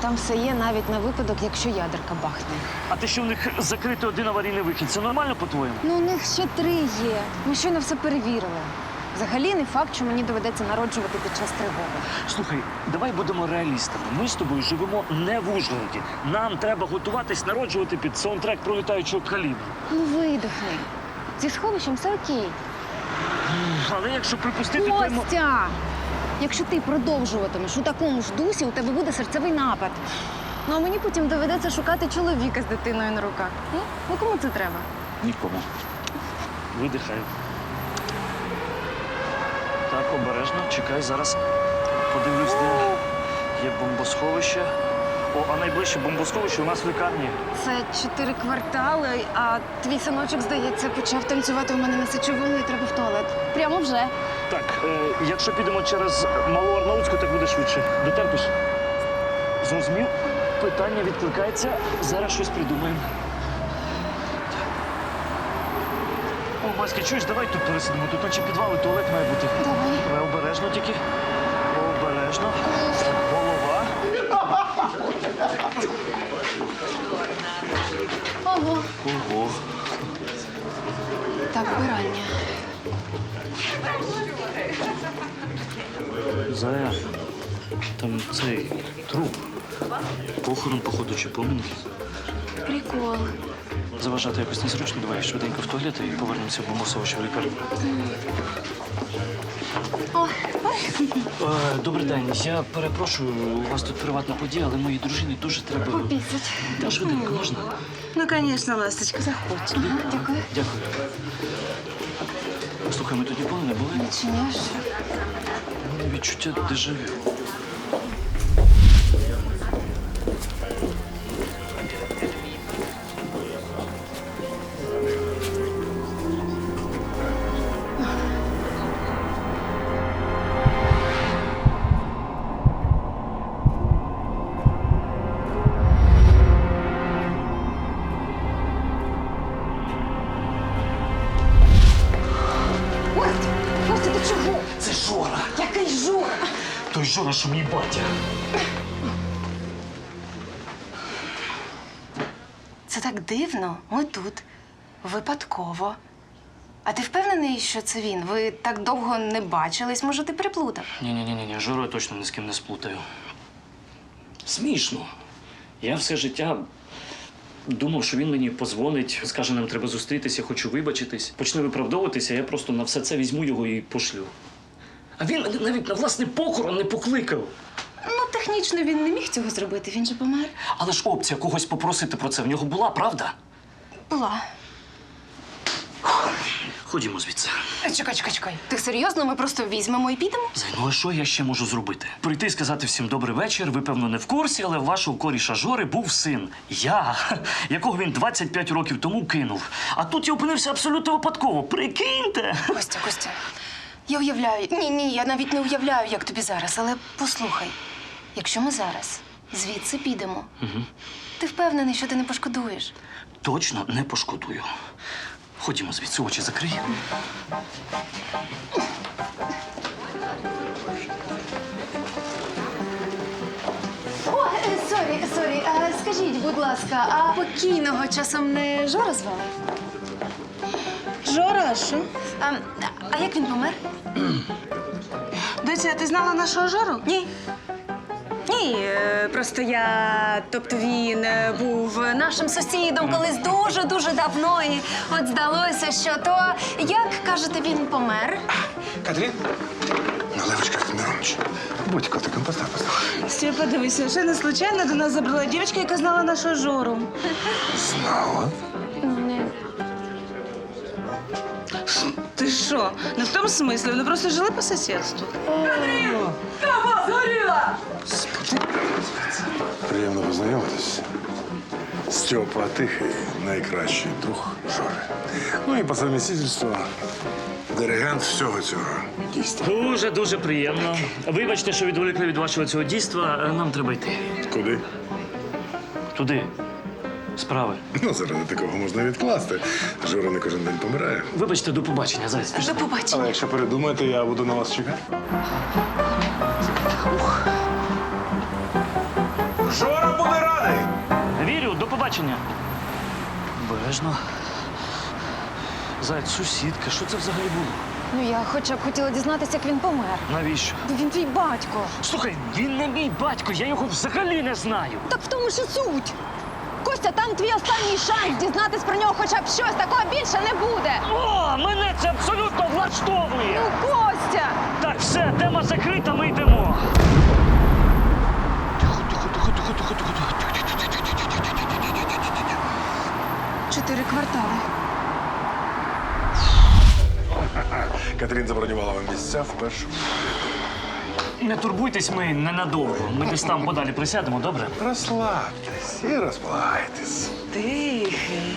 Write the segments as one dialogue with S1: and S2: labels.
S1: там все є навіть на випадок, якщо ядерка бахне.
S2: А те, що в них закритий один аварійний вихід, це нормально по-твоєму?
S1: Ну, у них ще три є. Ми щойно все перевірили. Взагалі не факт, що мені доведеться народжувати під час тривоги.
S2: Слухай, давай будемо реалістами. Ми з тобою живемо не в Ужгороді. Нам треба готуватись народжувати під саундтрек пролітаючого калібру.
S1: Ну, видихни. Зі сховищем все окей.
S2: Але якщо припустити, то йому...
S1: Костя! Якщо ти продовжуватимеш у такому ж дусі, у тебе буде серцевий напад. Ну а мені потім доведеться шукати чоловіка з дитиною на руках. Ну, ну кому це треба?
S2: Нікому. Видихаю. Так, обережно, чекай, зараз подивлюсь, де є бомбосховище. О, а найближче бомбосховище у нас в лікарні.
S1: Це чотири квартали, а твій синочок, здається, почав танцювати у мене на сечовому і треба в туалет. Прямо вже.
S2: Так, е, якщо підемо через Малу Арнаутську, так буде швидше. Дотерпиш? Зрозумів? Питання відкликається. Зараз щось придумаємо. О, Маська, чуєш, давай тут пересидимо. Тут наче підвал і туалет має бути.
S1: Давай.
S2: Давай обережно тільки. Обережно. Голова.
S1: Ого.
S2: Ого.
S1: Так, вбирання.
S2: Зая. Там цей труп. Похорон, походу, чи помінки.
S1: Прикол.
S2: Заважати якось незручно, давай швиденько в туалет і повернемося в бомбосовище в лікарню. Е, Добрий день. Я перепрошую, у вас тут приватна подія, але моїй дружині дуже треба.
S1: попісять.
S2: Та швиденько можна?
S3: Ну, конечно, ласточка, заходь.
S1: Дякую.
S2: Дякую. Слухай, ми тут ніколи не були.
S1: Чиняш.
S2: Відчуття дежавю. Жора, що мій батя.
S3: Це так дивно. Ми тут. Випадково. А ти впевнений, що це він? Ви так довго не бачились, може, ти приплутав?
S2: Ні-ні-ні, ні, Жору я точно ні з ким не сплутаю. Смішно. Я все життя думав, що він мені позвонить, скаже, нам треба зустрітися, хочу вибачитись. Почне виправдовуватися, я просто на все це візьму його і пошлю. А він навіть на власний похорон не покликав.
S3: Ну, технічно він не міг цього зробити, він же помер.
S2: Але ж опція когось попросити про це в нього була, правда?
S3: Була.
S2: Ходімо звідси.
S3: Е, Чекай, чекай, чекай. Ти серйозно? Ми просто візьмемо і підемо?
S2: Зай, ну а що я ще можу зробити? Прийти і сказати всім добрий вечір. Ви, певно, не в курсі, але в вашого коріша Жори був син. Я, якого він 25 років тому кинув. А тут я опинився абсолютно випадково. Прикиньте!
S3: Костя, Костя. Я уявляю. Ні, ні, я навіть не уявляю, як тобі зараз, але послухай, якщо ми зараз звідси підемо, ти впевнений, що ти не пошкодуєш?
S2: Точно не пошкодую. Ходімо звідси, очі закрий.
S1: О, е, сорі, сорі. Скажіть, будь ласка, а покійного часом не Жора звали?
S3: Жора, а що?
S1: А, а як він помер?
S3: Доця, ти знала нашого Жору?
S1: Ні. Ні, е, просто я. Тобто він е, був нашим сусідом колись дуже-дуже давно. І от здалося, що то, як кажете, він помер.
S4: Катрін? Наливочка, Миронович. Будь котиком, постав, постав.
S3: Стій, подивись, совершенно случайно до нас забрала дівчинка, яка знала нашого Жору.
S4: Знала?
S3: Що? Не в тому смислі, вони просто жили по сусідству.
S4: Приємно познайомитись. Степа Тихий, найкращий друг Жори. Ну і по совмістительству диригент всього цього дійства.
S2: Дуже дуже приємно. Вибачте, що відволікли від вашого цього дійства. Е, Нам треба йти.
S4: Куди?
S2: Туди. Справи.
S4: Ну, заради такого можна відкласти. Жора не кожен день помирає.
S2: Вибачте, до побачення. Зайць.
S3: До побачення.
S4: Але якщо передумаєте, я буду на вас чекати. Жора! буде радий!
S2: Вірю, до побачення. Бережно. Зайць, сусідка, що це взагалі було?
S5: Ну я хоча б хотіла дізнатися, як він помер.
S2: Навіщо?
S5: Бо він твій батько.
S2: Слухай, він не мій батько, я його взагалі не знаю.
S5: Так в тому ж і суть. Костя, там твій останній шанс дізнатись про нього хоча б щось. Такого більше не буде.
S2: О, мене це абсолютно влаштовує.
S5: Ну, Костя!
S2: Так, все, тема закрита, ми йдемо. Тихо, тихо, тихо, тихо, тихо, тихо, тихо.
S5: Чотири квартали.
S6: Катерин забронювала вам місця в першому.
S2: Не турбуйтесь, ми ненадовго. Ми десь там подалі присядемо, добре?
S6: Розслабтесь і розплайтесь.
S7: Тихий.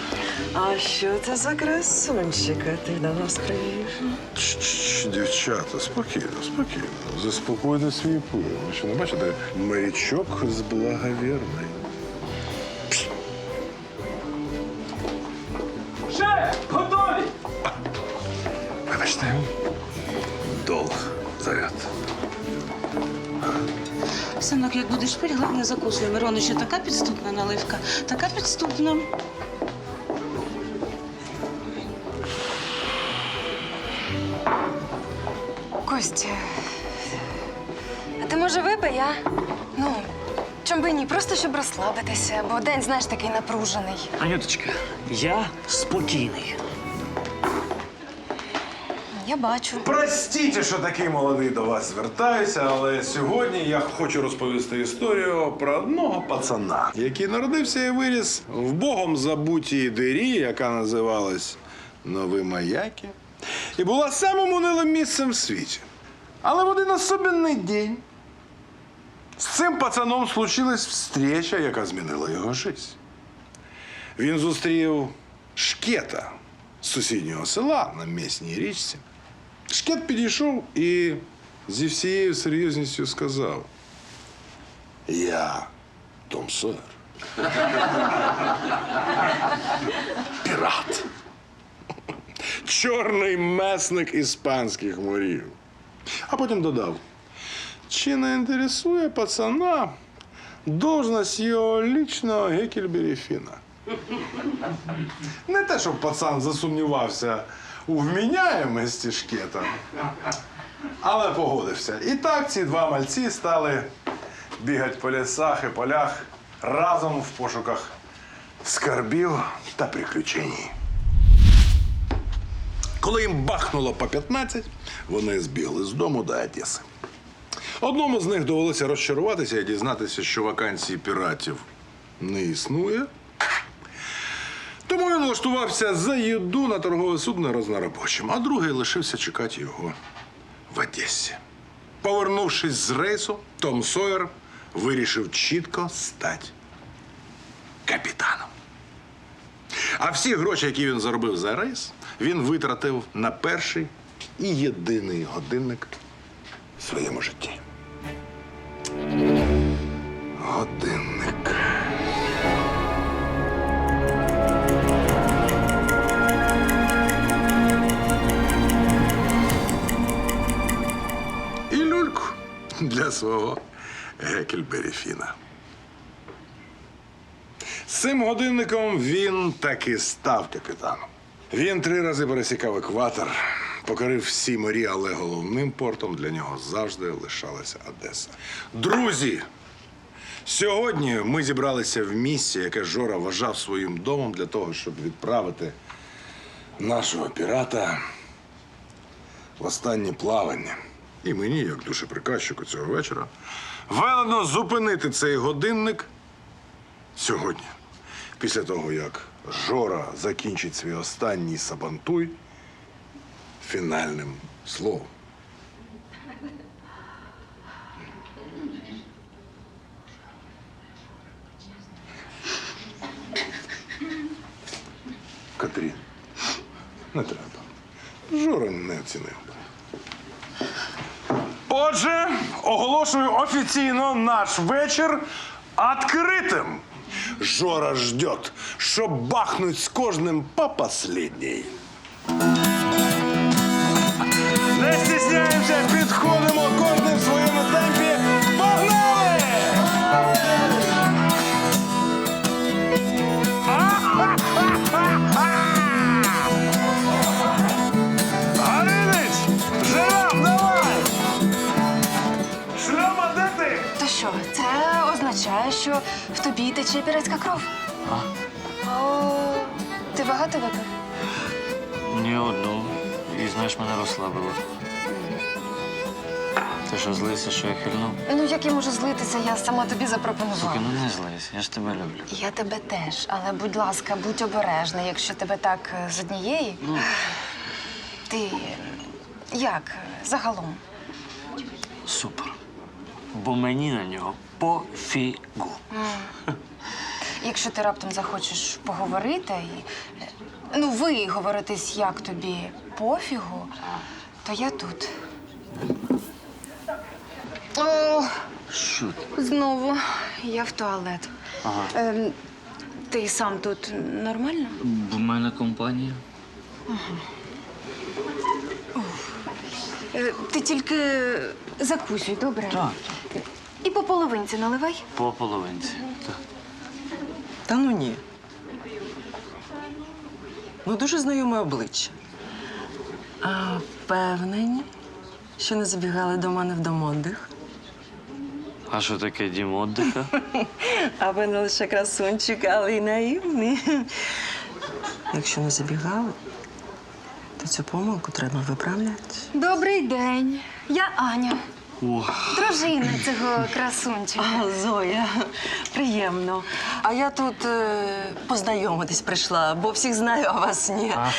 S7: А що це за красунчика ти до нас привів?
S6: Чш, Дівчата, спокійно, спокійно. Заспокойте свій пил. Ви що не бачите? Маячок з благовірний.
S3: Будеш пити, головне закусуй. Мирону, ще така підступна наливка, така підступна.
S1: Костя. А ти може випий, а? Ну, чом би ні, просто щоб розслабитися, бо день, знаєш, такий напружений.
S2: Анюточка, я спокійний.
S1: Я бачу.
S4: Простіть, що такий молодий до вас звертаюся, але сьогодні я хочу розповісти історію про одного пацана, який народився і виріс в богом забутій дирі, яка називалась Нові Маяки, і була самим унилим місцем в світі. Але в один особенний день з цим пацаном случилась встреча, яка змінила його життя. Він зустрів шкета з сусіднього села на місній річці. Шкет підійшов і зі всією серйозністю сказав: Я Том Сойер. Пірат. Чорний месник іспанських морів. А потім додав: чи не інтересує пацана должность його лічного Гекельберіфіна? Не те, щоб пацан засумнівався у вміняємості шкета, але погодився. І так ці два мальці стали бігати по лісах і полях разом в пошуках скарбів та приключень. Коли їм бахнуло по 15, вони збігли з дому до Одеси. Одному з них довелося розчаруватися і дізнатися, що вакансії піратів не існує. Влаштувався за їду на торгове судно рознорабочим, а другий лишився чекати його в Одесі. Повернувшись з рейсу, Том Сойер вирішив чітко стати капітаном. А всі гроші, які він заробив за рейс, він витратив на перший і єдиний годинник в своєму житті. Годинник. Свого Гекельберіфіна. З цим годинником він таки став капітаном. Він три рази пересікав екватор, покорив всі морі, але головним портом для нього завжди лишалася Одеса. Друзі! Сьогодні ми зібралися в місці, яке Жора вважав своїм домом для того, щоб відправити нашого пірата в останнє плавання. І мені, як душеприказчику цього вечора, велено зупинити цей годинник сьогодні. Після того, як Жора закінчить свій останній сабантуй фінальним словом. Катрін, не треба. Жора не оцінив. Отже, оголошую офіційно наш вечір відкритим. Жора ждет, що бахнуть з кожним по последній. Не стісняємося, підходимо
S1: ще й піратська кров. О, ти багато випив?
S2: Ні одну. І знаєш, мене розслабило. Ти що злися, що я хильнув?
S1: Ну, як я можу злитися, я сама тобі запропонувала.
S2: Слухай, ну не злись, я ж тебе люблю.
S1: Я тебе теж, але будь ласка, будь обережна, якщо тебе так е, з однієї. Ти е, як загалом?
S2: Супер. Бо мені на нього пофігу.
S1: Якщо ти раптом захочеш поговорити і е, ну ви говоритись, як тобі пофігу, то я тут. О,
S2: Що ти?
S1: знову я в туалет.
S2: Ага.
S1: Ем, ти сам тут нормально?
S2: В мене компанія.
S1: Е, Ти тільки закусуй, добре?
S2: Так.
S1: І по половинці наливай.
S2: По половинці. Так.
S7: Та ну ні. Ну, дуже знайоме обличчя. А впевнені, що не забігали до мене в домодих.
S2: А що таке дім отдиха?
S7: А ви не лише красунчик, але й наївний. Якщо не забігали, цю помилку треба виправляти.
S1: Добрий день. Я Аня,
S2: О,
S1: дружина цього красунчика.
S7: А, Зоя, приємно. А я тут е, познайомитись прийшла, бо всіх знаю, а вас ні.
S2: А?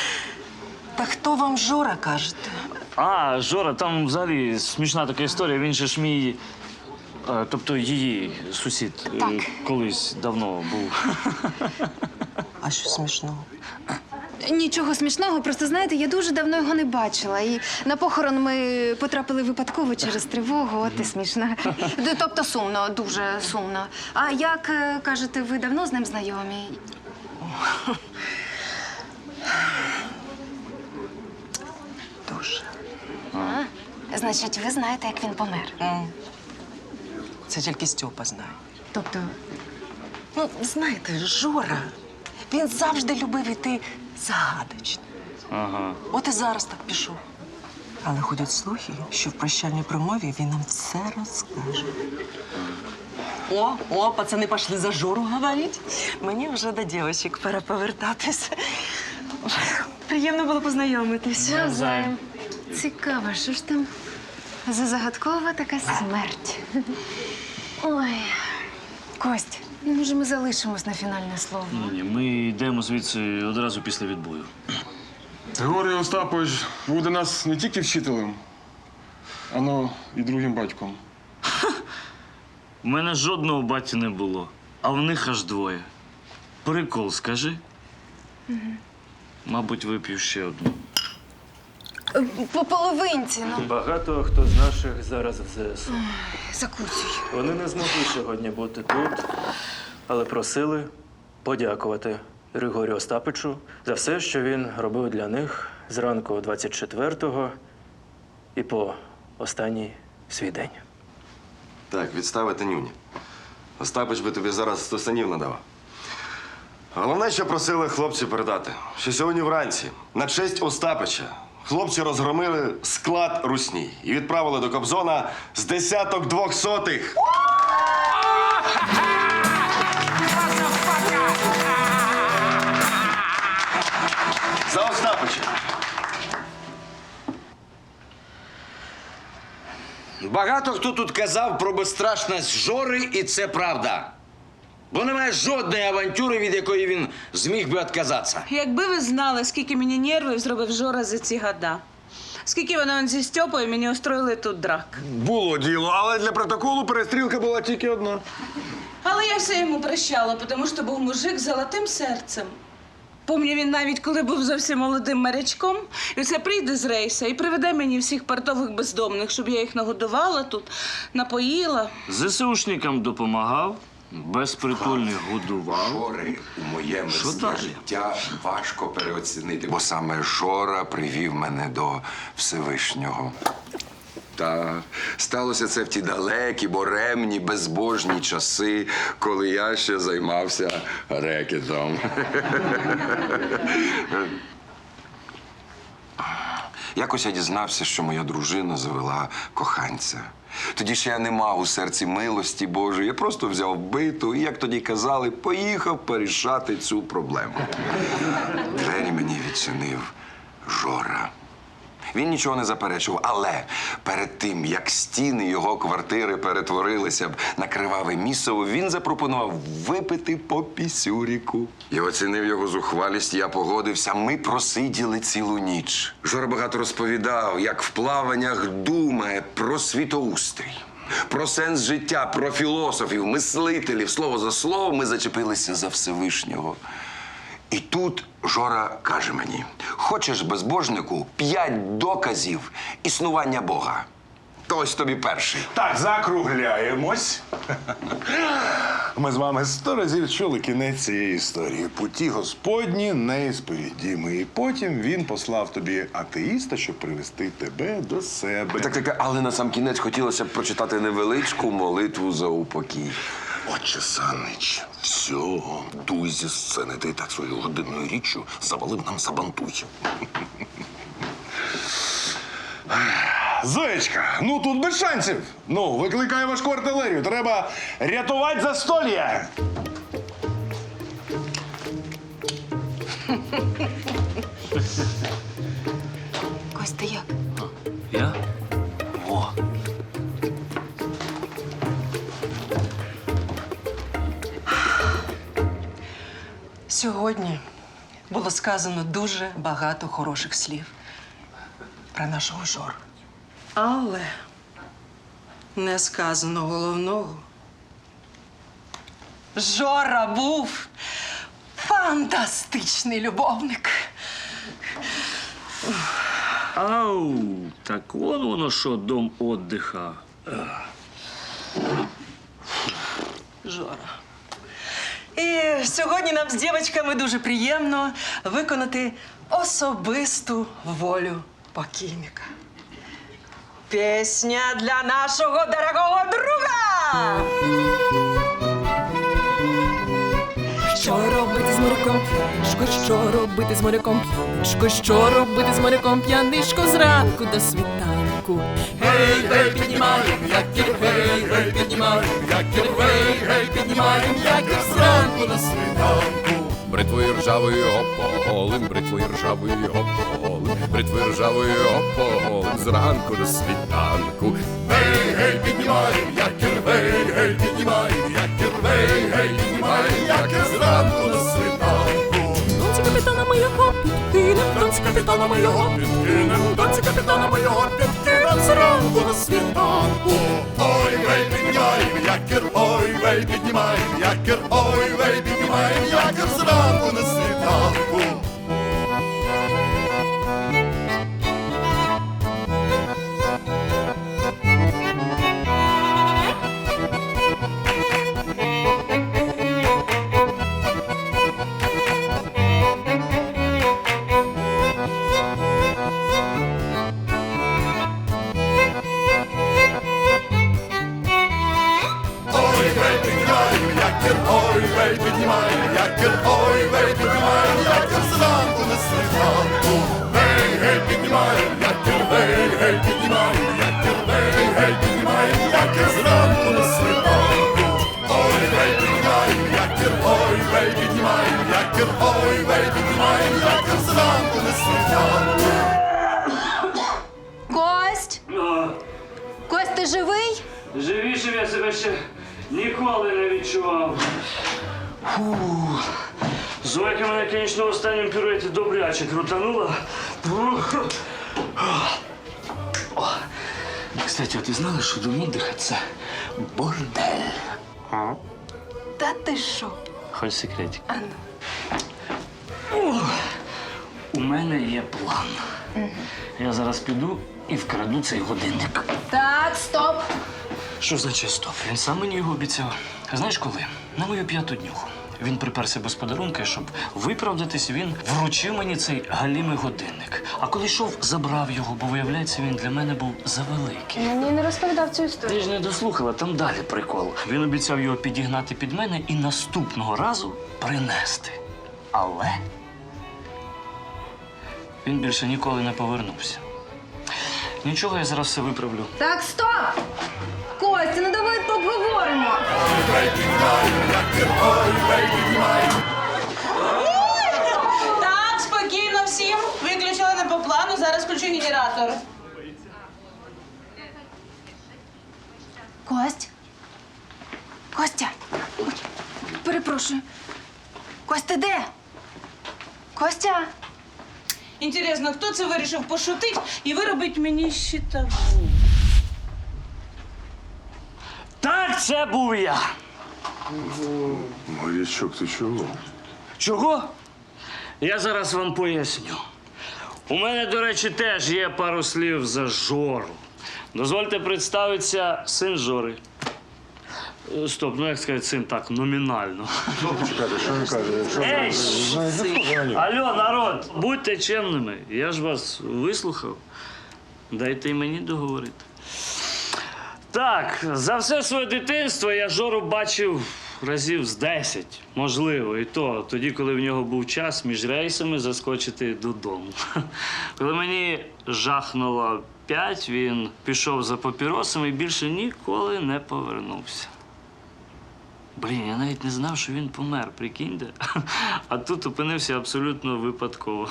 S7: Та хто вам Жора кажете?
S2: А, Жора, там взагалі смішна така історія. Він же ж мій. е, Тобто її сусід е,
S1: Так.
S2: колись давно був.
S7: А що смішного?
S1: Нічого смішного, просто знаєте, я дуже давно його не бачила. І на похорон ми потрапили випадково через тривогу. От і смішно. Д- Тобто сумно, дуже сумно. А як е, кажете, ви давно з ним знайомі?
S7: Дуже.
S1: А, значить, ви знаєте, як він помер.
S7: Це тільки Стьопа знає.
S1: Тобто,
S7: Ну, знаєте, Жора, він завжди любив іти загадочно.
S2: Ага.
S7: От і зараз так пішов. Але ходять слухи, що в прощальній промові він нам все розкаже. О, о, пацани пішли за Жору говорити. Мені вже до дівчинок пора повертатись. Приємно було познайомитись.
S1: навзаєм. Цікаво, що ж там за загадкова така смерть. Ой, Кость, ну може ми залишимось на фінальне слово.
S2: Ні, ні, ми йдемо звідси одразу після відбою.
S8: Григорій Остапович був для нас не тільки вчителем, але і другим батьком.
S2: У мене жодного баті не було, а в них аж двоє. Прикол, скажи. Мабуть, вип'ю ще одну.
S1: По половинці, ну
S9: Багато хто з наших зараз в ЗСУ.
S1: закусуй.
S9: Вони не змогли сьогодні бути тут, але просили подякувати Григорію Остапичу за все, що він робив для них зранку 24-го і по останній свій день.
S10: Так, відставити нюні. Остапич би тобі зараз сто станів надавав. Головне, що просили хлопці передати, що сьогодні вранці, на честь Остапича, хлопці розгромили склад русні і відправили до Кобзона з десяток двохсотих.
S11: Багато хто тут казав про безстрашність Жори, і це правда. Бо немає жодної авантюри, від якої він зміг би відказатися.
S3: Якби ви знали, скільки мені нервів зробив Жора за ці года. Скільки вони он зі Стьопою мені устроїли тут драк.
S4: Було діло, але для протоколу перестрілка була тільки одна.
S3: Але я все йому прощала, тому що був мужик з золотим серцем. Помню, він навіть коли був зовсім молодим морячком, і це прийде з рейса і приведе мені всіх портових бездомних, щоб я їх нагодувала тут, напоїла.
S2: ЗСУшникам допомагав, безпритульних годував.
S12: Жори у моєму
S2: Що
S12: сні
S2: далі?
S12: життя важко переоцінити, бо саме Жора привів мене до Всевишнього. Та сталося це в ті далекі, боремні, безбожні часи, коли я ще займався рекетом. Якось я дізнався, що моя дружина завела коханця. Тоді ще я не мав у серці милості Божої. Я просто взяв биту і, як тоді казали, поїхав порішати цю проблему. Двері мені відчинив Жора. Він нічого не заперечував, але перед тим, як стіни його квартири перетворилися б на криваве місиво, він запропонував випити по пісюріку. Я оцінив його зухвалість, я погодився. Ми просиділи цілу ніч. Жора багато розповідав, як в плаваннях думає про світоустрій. Про сенс життя, про філософів, мислителів. Слово за слово ми зачепилися за Всевишнього. І тут Жора каже мені: хочеш безбожнику п'ять доказів існування Бога. То ось тобі перший.
S4: Так, закругляємось. Ми з вами сто разів чули кінець цієї історії. Путі Господні неісповідімі. І потім він послав тобі атеїста, щоб привести тебе до себе.
S12: Так, так, але на сам кінець хотілося б прочитати невеличку молитву за упокій.
S6: Отче Санич, всього, дуй зі сцени, ти так своєю годинною річчю завалив нам сабантуй.
S4: Зоєчка, ну тут без шансів. Ну, викликай важку артилерію. Треба рятувати застолля.
S1: Костя, як?
S7: Сьогодні було сказано дуже багато хороших слів про нашого Жору. Але не сказано головного. Жора був фантастичний любовник.
S2: Ау, так он воно що, дом отдиха.
S7: Жора. І сьогодні нам з дівчатками дуже приємно виконати особисту волю покійника. Пісня для нашого дорогого друга!
S13: Що робити з моряком? П'янишко, що робити з моряком? П'янишко, що робити з моряком? П'янишко зранку до світанку. Гей, гей, піднімаєм, якір, гей, гей, піднімаєм, якір, гей, гей, піднімаєм, якір зранку до світанку.
S14: Бритвою ржавою ополим, бритвою ржавою ополим, бритвою ржавою ополим, зранку до світанку. Гей, гей, піднімаєм, якір, гей, гей, піднімаєм, якір, гей, гей, піднімай, як я зранку до світанку.
S13: Танці капітана моєго підкинем, танці капітана моєго підкинем, танці капітана моєго підкинем, зранку до світанку.
S14: Ой, вей, піднімаєм, якір, ой, вей, піднімаєм, якір, ой, вей, піднімаєм, якір зранку на світанку.
S2: А знала, що дом отдиха – це бордель?
S1: Та ти що?
S2: Хоч секретик. О, У мене є план. Я зараз піду і вкраду цей годинник.
S1: Так, стоп.
S2: Що значить стоп? Він сам мені його обіцяв. Знаєш коли? На мою п'яту днюху. Він приперся без подарунка, щоб виправдатись, він вручив мені цей галімий годинник. А коли йшов, забрав його, бо виявляється, він для мене був завеликий.
S1: Мені не розповідав цю історію.
S2: Ти ж не дослухала, там далі прикол. Він обіцяв його підігнати під мене і наступного разу принести. Але він більше ніколи не повернувся. Нічого, я зараз все виправлю.
S1: Так, стоп!
S14: як герой, гей, піднімаю.
S3: Так, спокійно всім. Виключили не по плану, зараз включу генератор.
S1: Кость? Костя? Ой, перепрошую. Костя, де? Костя?
S3: Інтересно, хто це вирішив пошутити і виробити мені щитову?
S2: Так, це був я.
S6: Морячок, ти чого?
S2: Чого? Я зараз вам поясню. У мене, до речі, теж є пару слів за Жору. Дозвольте представитися син Жори. Е, Стоп, ну як сказати син так, номінально.
S6: Чекайте, що ви кажете? Що
S2: Ей,
S6: знаєте, хто за нього?
S2: Алло, народ, будьте чемними. Я ж вас вислухав. Дайте й мені договорити. Так, за все своє дитинство я Жору бачив разів з 10, можливо, і то тоді, коли в нього був час між рейсами заскочити додому. Коли мені жахнуло 5, він пішов за папіросами і більше ніколи не повернувся. Блін, я навіть не знав, що він помер, прикиньте. А тут опинився абсолютно випадково.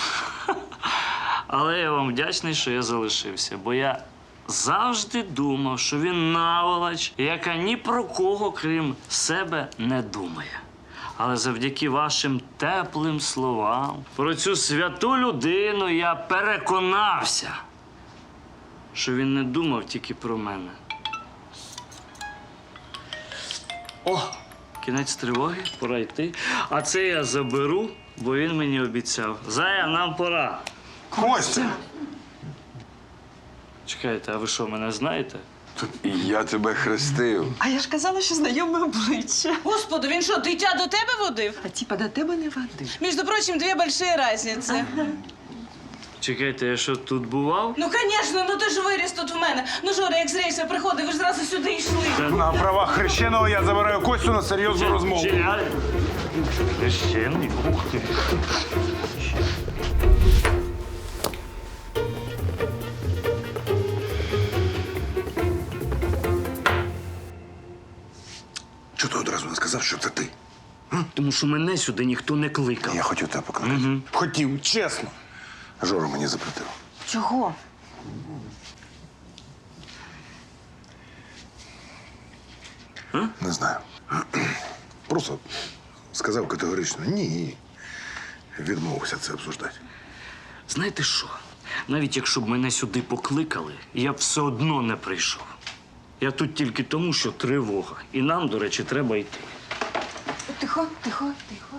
S2: Але я вам вдячний, що я залишився, бо я завжди думав, що він наволоч, яка ні про кого, крім себе, не думає. Але завдяки вашим теплим словам про цю святу людину я переконався, що він не думав тільки про мене. О, кінець тривоги, пора йти. А це я заберу, бо він мені обіцяв. Зая, нам пора.
S6: Костя!
S2: Чекайте, а ви що, мене знаєте?
S10: Я тебе хрестив.
S7: А я ж казала, що знайоме обличчя.
S3: Господи, він що, дитя до тебе водив?
S7: А типа до тебе не води.
S3: Між прочим, дві большие разниці.
S2: Чекайте, я що тут бував?
S3: Ну, звісно, ну ти ж виріс тут в мене. Ну, Жора, як з рейсу приходив, ви ж зразу сюди йшли.
S4: На правах хрещеного я забираю Костю на серйозну розмову.
S2: Священник, ух ти Тому що мене сюди ніхто не кликав.
S6: Я хотів тебе покликати. Хотів, чесно. Жора мені запретив.
S1: Чого?
S6: Не знаю. Просто сказав категорично ні. Відмовився це обсуждати.
S2: Знаєте що? Навіть якщо б мене сюди покликали, я б все одно не прийшов. Я тут тільки тому, що тривога. І нам, до речі, треба йти.
S1: Тихо, тихо, тихо.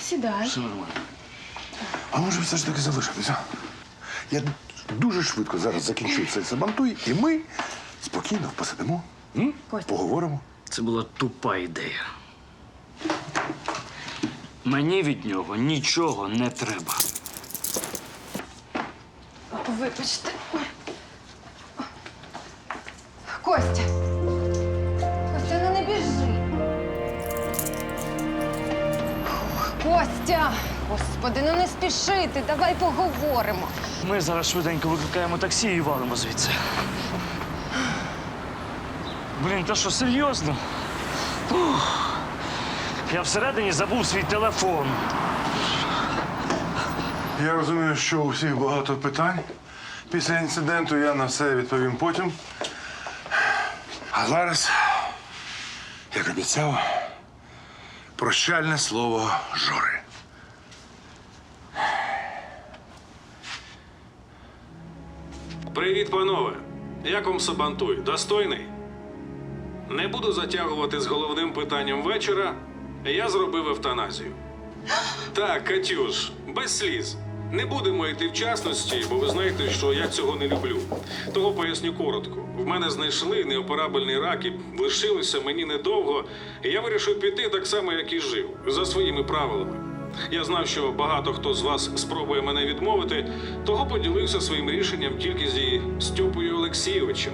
S1: Сідай.
S2: Все нормально.
S6: А може все ж таки залишитися? Я дуже швидко зараз закінчу цей сабантуй, і ми спокійно посидимо, м?
S1: Костя.
S6: поговоримо.
S2: Це була тупа ідея. Мені від нього нічого не треба.
S1: Вибачте. Костя. Костя, Костя! Господи, ну не спішити, давай поговоримо.
S2: Ми зараз швиденько викликаємо таксі і валимо звідси. Блін, та що серйозно? Ух. Я всередині забув свій телефон.
S4: Я розумію, що у всіх багато питань. Після інциденту я на все відповім потім. А зараз, як обіцяв, прощальне слово Жори.
S15: Привіт, панове! Як вам Сабантуй? Достойний? Не буду затягувати з головним питанням вечора. Я зробив евтаназію. Так, Катюш, без сліз. Не будемо йти в частності, бо ви знаєте, що я цього не люблю. Того поясню коротко. В мене знайшли неоперабельний рак і лишилося мені недовго. Я вирішив піти так само, як і жив, за своїми правилами. Я знав, що багато хто з вас спробує мене відмовити, того поділився своїм рішенням тільки зі Стьопою Олексійовичем.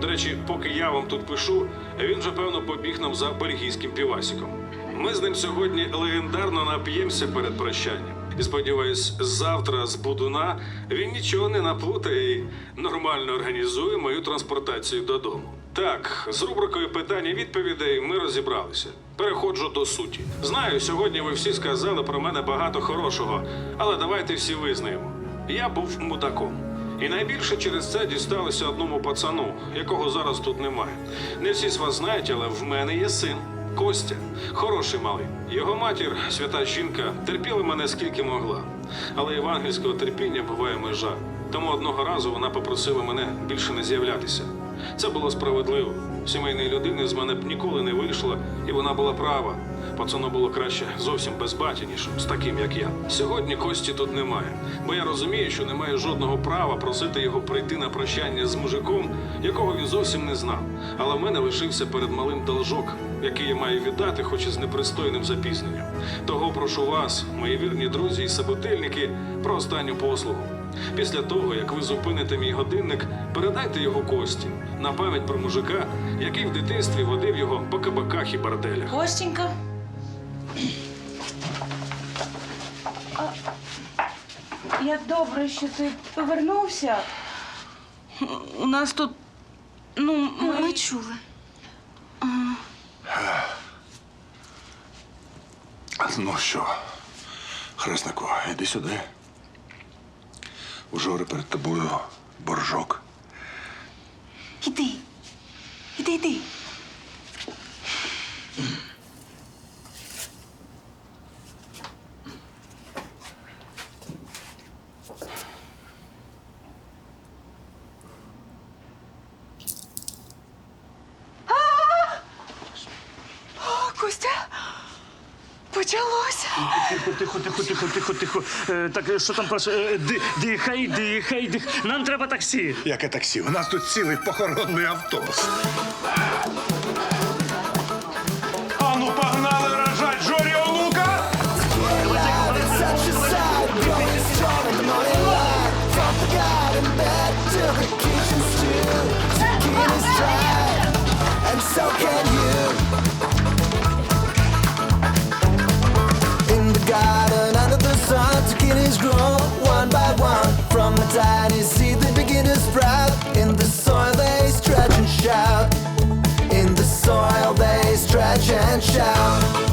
S15: До речі, поки я вам тут пишу, він вже певно побіг нам за бельгійським півасиком. Ми з ним сьогодні легендарно нап'ємося перед прощанням. І сподіваюсь, завтра з Будуна він нічого не наплутає і нормально організує мою транспортацію додому. Так, з рубрикою питань і відповідей ми розібралися. Переходжу до суті. Знаю, сьогодні ви всі сказали про мене багато хорошого, але давайте всі визнаємо. Я був мудаком. І найбільше через це дісталося одному пацану, якого зараз тут немає. Не всі з вас знають, але в мене є син. Костя, хороший малий. Його матір, свята жінка, терпіла мене скільки могла. Але євангельського терпіння буває межа. Тому одного разу вона попросила мене більше не з'являтися. Це було справедливо. Сімейної людини з мене б ніколи не вийшло, і вона була права. Пацану було краще зовсім без баті, ніж з таким, як я. Сьогодні Кості тут немає, бо я розумію, що немає жодного права просити його прийти на прощання з мужиком, якого він зовсім не знав. Але в мене лишився перед малим должок, який я маю віддати, хоч і з непристойним запізненням. Того прошу вас, мої вірні друзі і саботельники, про останню послугу. Після того, як ви зупините мій годинник, передайте його кості на пам'ять про мужика, який в дитинстві водив його по кабаках і борделях.
S3: Костенька. А, Як добре, що ти повернувся. У нас тут. Ну, ми...
S1: Ми чули.
S6: Ну що, Хреснику, іди сюди. У Жори перед тобою боржок.
S1: Іди. Іди, іди. О, Костя, почалося.
S2: Тихо, тихо, тихо, тихо, тихо, тихо. Е, так е, що там перше? Е, ди- Дихай, дихай, дихай. Нам треба таксі.
S6: Яке таксі? У нас тут цілий похоронний автобус.
S13: Shout.